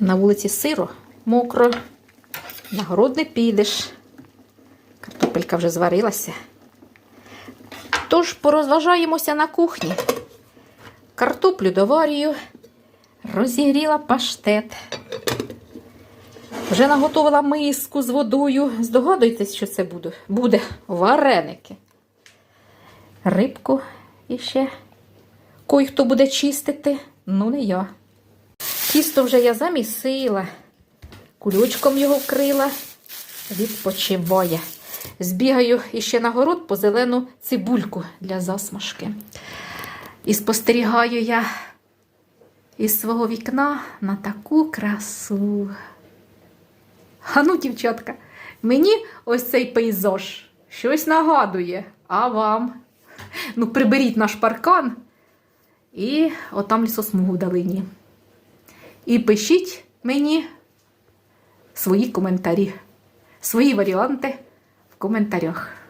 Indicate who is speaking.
Speaker 1: На вулиці сиро, мокро, на город не підеш. Картопелька вже зварилася. Тож порозважаємося на кухні. Картоплю доварюю, розігріла паштет. Вже наготовила миску з водою. Здогадуєтесь, що це буде? Буде вареники. Рибку іще. Кой хто буде чистити, ну не я. Тісто вже я замісила, кулючком його вкрила, відпочиває. Збігаю іще на город по зелену цибульку для засмажки. І спостерігаю я із свого вікна на таку красу. А ну, дівчатка, мені ось цей пейзаж щось нагадує, а вам? Ну, приберіть наш паркан і отам лісосмугу в долині. І пишіть мені свої коментарі, свої варіанти в коментарях.